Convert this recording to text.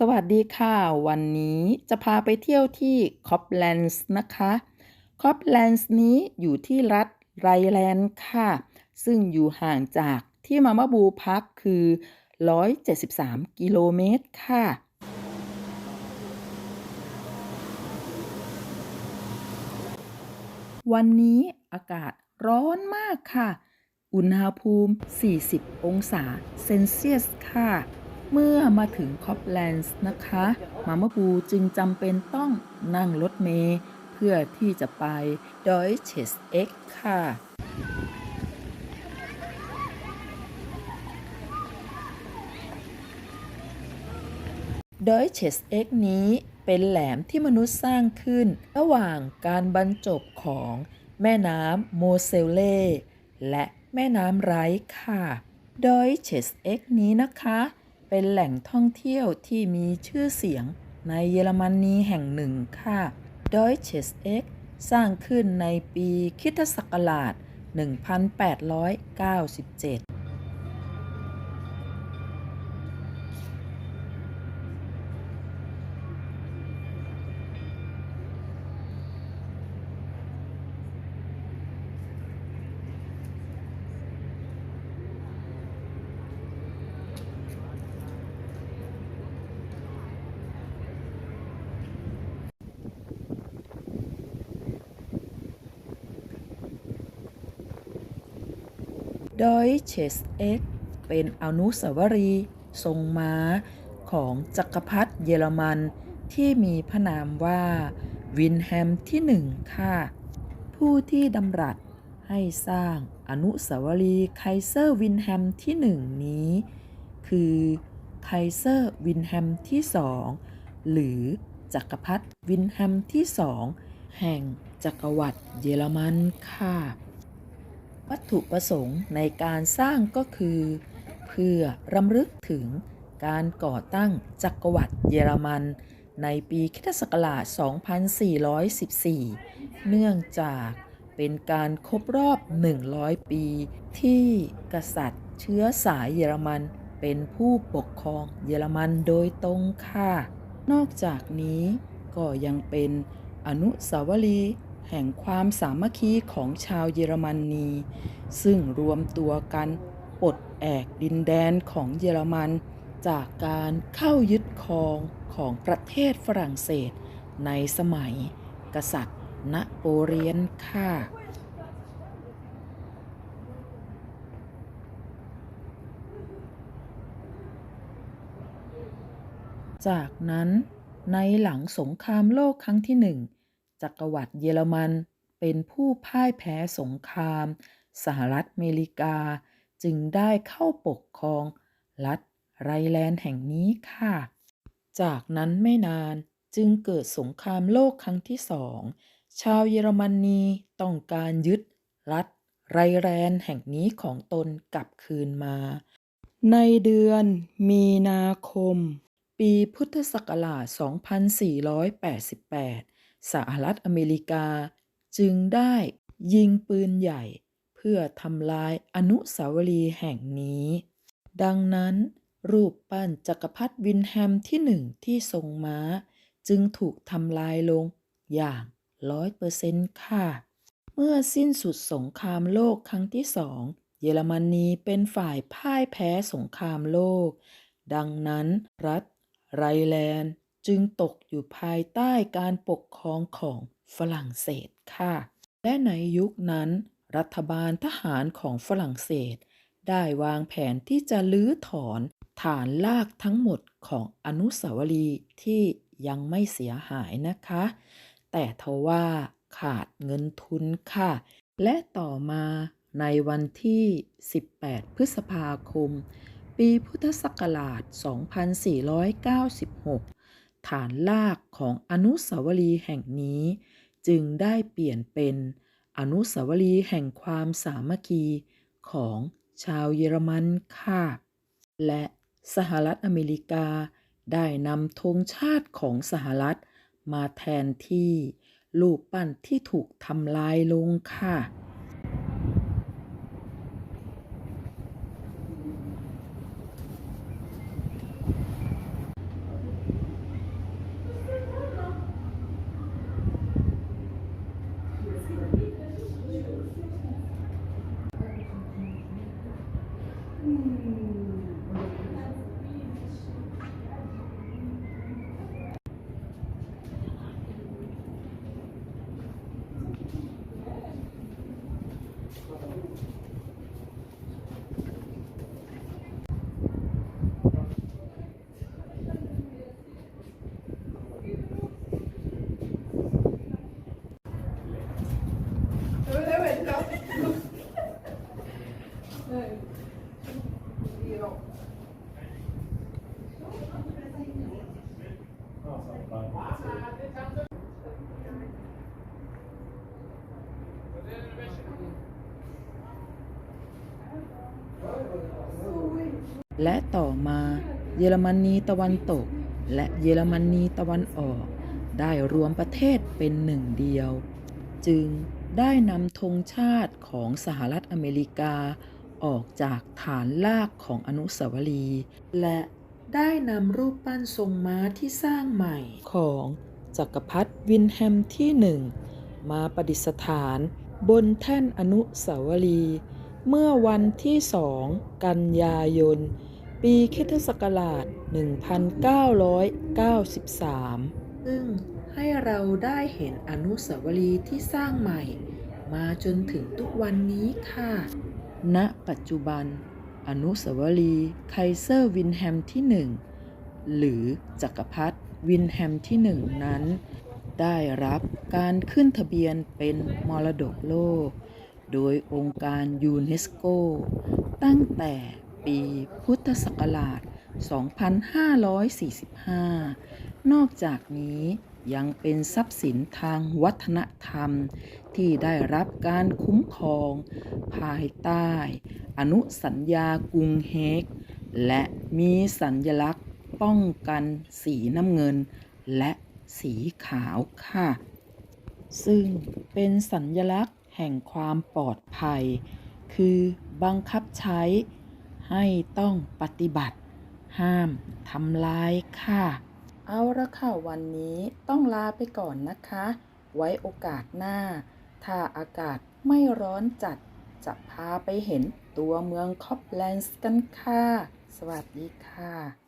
สวัสดีค่ะ วันนี้จะพาไปเที่ยวที่คอปแลนด์นะคะคอปแลนด์นี้อยู่ที่รัฐไรแลนด์ค่ะ ซึ่งอยู่ห่างจากที่มามาบูพักคือ 173 กิโลเมตรค่ะ วันนี้อากาศร้อนมากค่ะ อุณหภูมิ 40 องศาเซนเซียสค่ะ เมื่อมาถึงคอปแลนด์นะคะ มามาบูจึงจำเป็นต้องนั่งรถเมล์เพื่อที่จะไปดอยเชสเอ็กค่ะดอยเชสเอ็กนี้เป็นแหลมที่มนุษย์สร้างขึ้น ระหว่างการบรรจบของแม่น้ำโมเซลเล่และแม่น้ำไรท์ค่ะดอยเชสเอ็กนี้นะคะ เป็นแหล่งท่องเที่ยวที่มีชื่อเสียงในเยอรมนีแห่งหนึ่งค่ะดอยเชสเอ็กสร้างขึ้นในปีคริสตศักราช 1897 ดอยเชสเอ็กเป็นอนุสาวรีย์ทรงม้าของจักรพรรดิเยอรมันที่มีพระนามว่าวินแฮมที่หนึ่งค่ะ ผู้ที่ดำรัสให้สร้างอนุสาวรีย์ไคเซอร์วินแฮมที่หนึ่งนี้ คือไคเซอร์วินแฮมที่สองหรือจักรพรรดิวินแฮมที่สองแห่งจักรวรรดิเยอรมันค่ะ วัตถุประสงค์ในการสร้างก็คือ เพื่อรำลึกถึงการก่อตั้งจักรวรรดิเยอรมัน ในปีคิศักราช2414 เนื่องจากเป็นการครบรอบ 100 ปี ที่กษัตริย์เชื้อสายเยอรมันเป็นผู้ปกครองเยอรมันโดยตรงค่ะ นอกจากนี้ก็ยังเป็นอนุสาวรีย์ แห่งความสามัคคีของชาวเยอรมนี ซึ่งรวมตัวกันปลดแอกดินแดนของเยอรมัน จากการเข้ายึดครองของประเทศฝรั่งเศส ในสมัย กษัตริย์นโปเลียนค่ะจากนั้นในหลังสงครามโลกครั้งที่หนึ่ง จักรวรรดิเยอรมัน เป็นผู้พ่ายแพ้สงคราม สหรัฐอเมริกา จึงได้เข้าปกครอง รัฐไรแลนด์แห่งนี้ค่ะ จากนั้นไม่นานจึงเกิดสงครามโลกครั้งที่สอง ชาวเยอรมนีต้องการยึด รัฐไรแลนด์แห่งนี้ของตนกลับคืนมา ในเดือนมีนาคม ปีพุทธศักราช 2488 สหรัฐอเมริกา จึงได้ยิงปืนใหญ่ เพื่อทำลายอนุสาวรีย์แห่งนี้ ดังนั้นรูปปั้นจักรพรรดิวินแฮมที่หนึ่งที่ทรงม้า จึงถูกทำลายลงอย่างร้อยเปอร์เซ็นต์ค่ะ เมื่อสิ้นสุดสงครามโลกครั้งที่สองเยอรมนีเป็นฝ่ายพ่ายแพ้สงครามโลก ดังนั้นรัฐไรแลนด์ จึงตกอยู่ภายใต้การปกครองของฝรั่งเศสค่ะ และในยุคนั้น รัฐบาลทหารของฝรั่งเศส ได้วางแผนที่จะลื้อถอนฐานลากทั้งหมดของอนุสาวรีย์ที่ยังไม่เสียหายนะคะ แต่ทว่าขาดเงินทุนค่ะ และต่อมาในวันที่ 18 พฤษภาคม ปีพุทธศักราช 2496 ฐานลากของอนุสาวรีย์แห่งนี้ จึงได้เปลี่ยนเป็นอนุสาวรีย์แห่งความสามัคคีของชาวเยอรมันค่ะ และสหรัฐอเมริกาได้นำธงชาติของสหรัฐมาแทนที่รูปปั้นที่ถูกทำลายลงค่ะ และต่อมาเยอรมนีตะวันตก และเยอรมนีตะวันออก ได้รวมประเทศเป็นหนึ่งเดียว จึงได้นำธงชาติของสหรัฐอเมริกา ออกจากฐานลากของอนุสาวรีย์และได้นำรูปปั้นทรงม้าที่สร้างใหม่ของจักรพรรดิวินแฮมที่หนึ่งมาประดิษฐานบนแท่นอนุสาวรีย์เมื่อวันที่สองกันยายน ปีคริสตศักราช 1993 ซึ่งให้เราได้เห็นอนุสาวรีย์ที่สร้างใหม่ มาจนถึงทุกวันนี้ค่ะ ณ ปัจจุบัน อนุสาวรีย์ไคเซอร์วินแฮมที่หนึ่งหรือจักรพรรดิวินแฮมที่หนึ่งนั้น ได้รับการขึ้นทะเบียนเป็นมรดกโลก โดยองค์การยูเนสโก ตั้งแต่ ปี พุทธศักราช 2545 นอกจากนี้ยังเป็นทรัพย์สินทางวัฒนธรรม ที่ได้รับการคุ้มครอง ภายใต้ อนุสัญญากรุงเฮก และมีสัญลักษณ์ป้องกันสีน้ำเงิน และสีขาวค่ะ ซึ่งเป็นสัญลักษณ์แห่งความปลอดภัย คือบังคับใช้ ให้ต้องปฏิบัติ ห้ามทำลายค่ะ เอาละค่ะวันนี้ต้องลาไปก่อนนะคะ ไว้โอกาสหน้า ถ้าอากาศไม่ร้อนจัด จะพาไปเห็นตัวเมืองคอปแลนด์กันค่ะ สวัสดีค่ะ